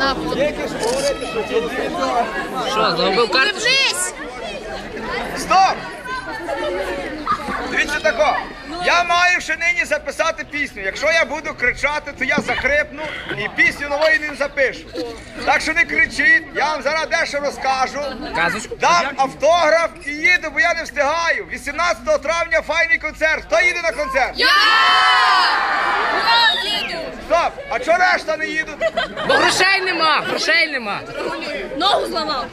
На, фото. Що, загубив карточку? Стоп! Дивіться тако. Я маю ще нині записати пісню. Якщо я буду кричати, то я захрипну і пісню нової не запишу. Так що не кричіть, я вам зараз дещо розкажу. Казочку? Дам автограф і їду, бо я не встигаю. 18 травня файний концерт. Хто їде на концерт? Я! Ура, їду! Стоп! А чого решта не їдуть? Бо грошей нема, грошей нема. Ногу зламав.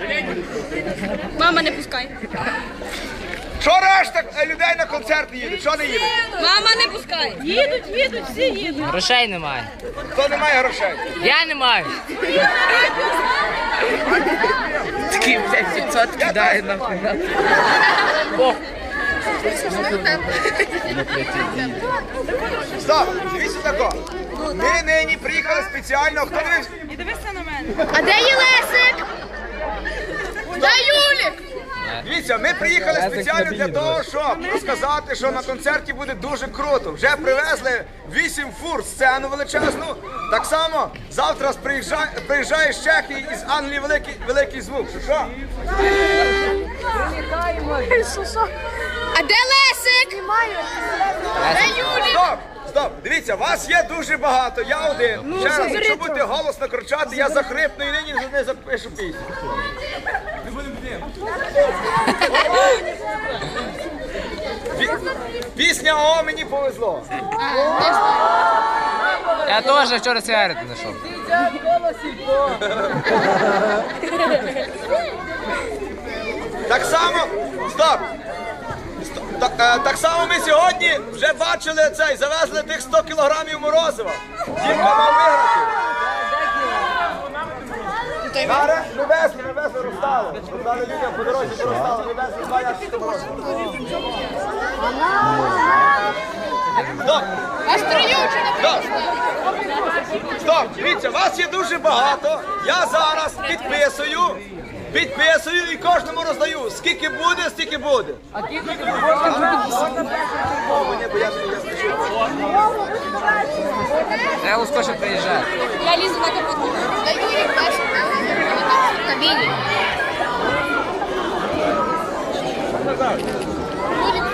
Мама не пускай. Чого решта е, людей на концерт не їдуть? Чого не їдуть? Мама не пускай. Їдуть, їдуть, всі їдуть. Грошей немає. Хто не має грошей? Я не маю. Такий 500 кидає на Бог. Стоп! Дивіться тако. Ми нині приїхали спеціально. Хто дивився? А де є Лесик? Де Юлік? Дивіться, ми приїхали спеціально для того, щоб розказати, що на концерті буде дуже круто. Вже привезли 8 фур сцену величезну. Так само завтра приїжджає, приїжджає з Чехії із Англії великий, великий звук. Що що? А де Лесик? Де Юлік? Стоп! Стоп! Дивіться, вас є дуже багато. Я один. Ще раз, якщо будете голосно кричати, я захрипну і нині не запишу пісню. Пі- Пісня О, мені повезло. Я теж вчора сигарети знайшов. Так само, стоп! Так, е, так само ми сьогодні вже бачили цей, завезли тих 100 кілограмів морозива. Дімка мав виграти. Зараз ми везли, ми везли, розстали. Роздали людям по дорозі, розстали, ми везли два ящики морозива. Стоп! Аж Стоп! Стоп! Дивіться, вас є дуже багато. Я зараз підписую. Підписую і кожному роздаю. Скільки буде, стільки буде. А ні, бо я не я спішу. Треба скорше приїжджати. Я лізу на капоту. Де Юлік перший? В кабіні.